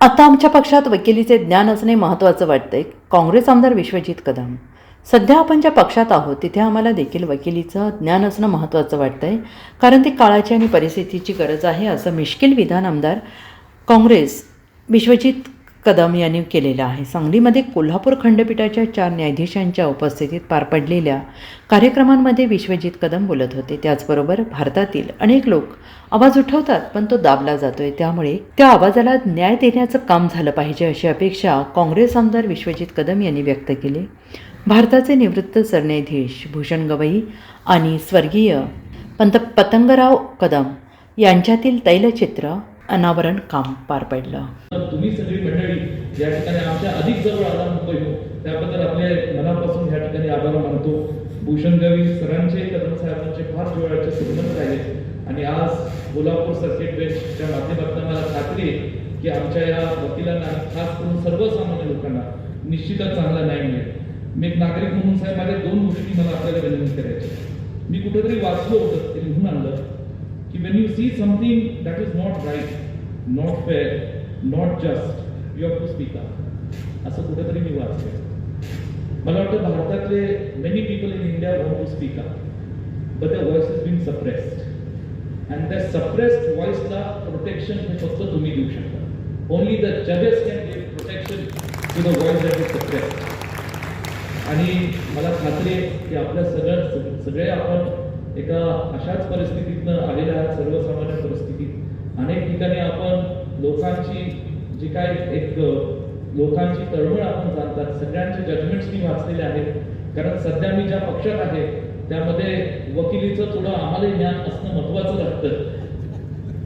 आता आमच्या पक्षात वकिलीचे ज्ञान असणे महत्त्वाचं वाटतंय. काँग्रेस आमदार विश्वजित कदम. सध्या आपण ज्या पक्षात आहोत तिथे आम्हाला देखील वकिलीचं ज्ञान असणं महत्त्वाचं वाटतंय. कारण ती काळाची आणि परिस्थितीची गरज आहे असं मिश्किल विधान आमदार काँग्रेस विश्वजित कदम यांनी केलेलं आहे. सांगलीमध्ये कोल्हापूर खंडपीठाच्या चार न्यायाधीशांच्या उपस्थितीत पार पडलेल्या कार्यक्रमांमध्ये विश्वजित कदम बोलत होते. त्याचबरोबर भारतातील अनेक लोक आवाज उठवतात पण तो दाबला जातोय. त्यामुळे त्या आवाजाला न्याय देण्याचं काम झालं पाहिजे अशी अपेक्षा काँग्रेस आमदार विश्वजित कदम यांनी व्यक्त केली. भारताचे निवृत्त सरन्यायाधीश भूषण गवई आणि स्वर्गीय पंत पतंगराव कदम यांच्यातील तैलचित्र अनावरण काम पार पडलं. तर तुम्ही सगळी मंडळी या ठिकाणी आमच्या अधिक जवळ आला मुंबई त्याबद्दल आपल्या मनापासून या ठिकाणी आभार मानतो. भूषण गवी सरांचे कदम साहेबांचे फार वेळाचे संबंध राहिले आणि आज कोल्हापूर सर्किट बेंचच्या माध्यमातून मला खात्री आहे की आमच्या या वकिलांना खास करून सर्वसामान्य लोकांना निश्चितच चांगला न्याय मिळेल. मी एक नागरिक म्हणून साहेब माझ्या दोन गोष्टी मला आपल्याला विनंती करायची मी कुठेतरी वाचलो होतं ते लिहून आणलं की when you see something that is not right not fair not just you have to speak up असं कुठेतरी मी वाचले मला वाटतं भारतातले many people in India want to speak up but the voice is been suppressed and त्या suppressed व्हॉइसला protection हे फक्त तुम्ही देऊ शकता. ओनली द जजेस can give protection to the voice that is suppressed आणि मला खात्री आहे की आपल्या सगळ्या सगळे आपण एका अशाच परिस्थितीतनं आलेल्या आहात सर्वसामान्य परिस्थितीत अनेक ठिकाणी आपण लोकांची जी काय एक लोकांची तळमळ आपण जाणतात सगळ्यांचे जजमेंट्स मी वाचलेले आहेत. कारण सध्या मी ज्या पक्षात आहे त्यामध्ये वकिलीचं थोडं आम्हालाही ज्ञान असणं महत्वाचं लागतं.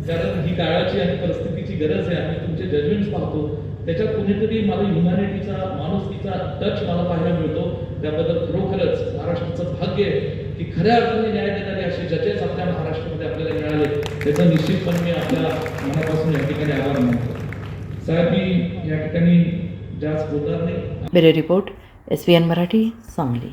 कारण ही काळाची आणि परिस्थितीची गरज आहे आम्ही तुमचे जजमेंट्स पाहतो. त्याच्यात कुणीतरी मला ह्युमॅनिटीचा माणुसकीचा टच मला पाहायला मिळतो. त्याबद्दल खरोखरच महाराष्ट्राचं भाग्य आहे की खऱ्या अर्थाने न्याय देणारे असे जजेस आपल्या महाराष्ट्रामध्ये आपल्याला मिळाले त्याचं निश्चितपणे मी आपल्या मनापासून या ठिकाणी आभार मानतो. साहेब मी या ठिकाणी जास्त बोलणार नाही. Bureau report S V N Marathi Sangli.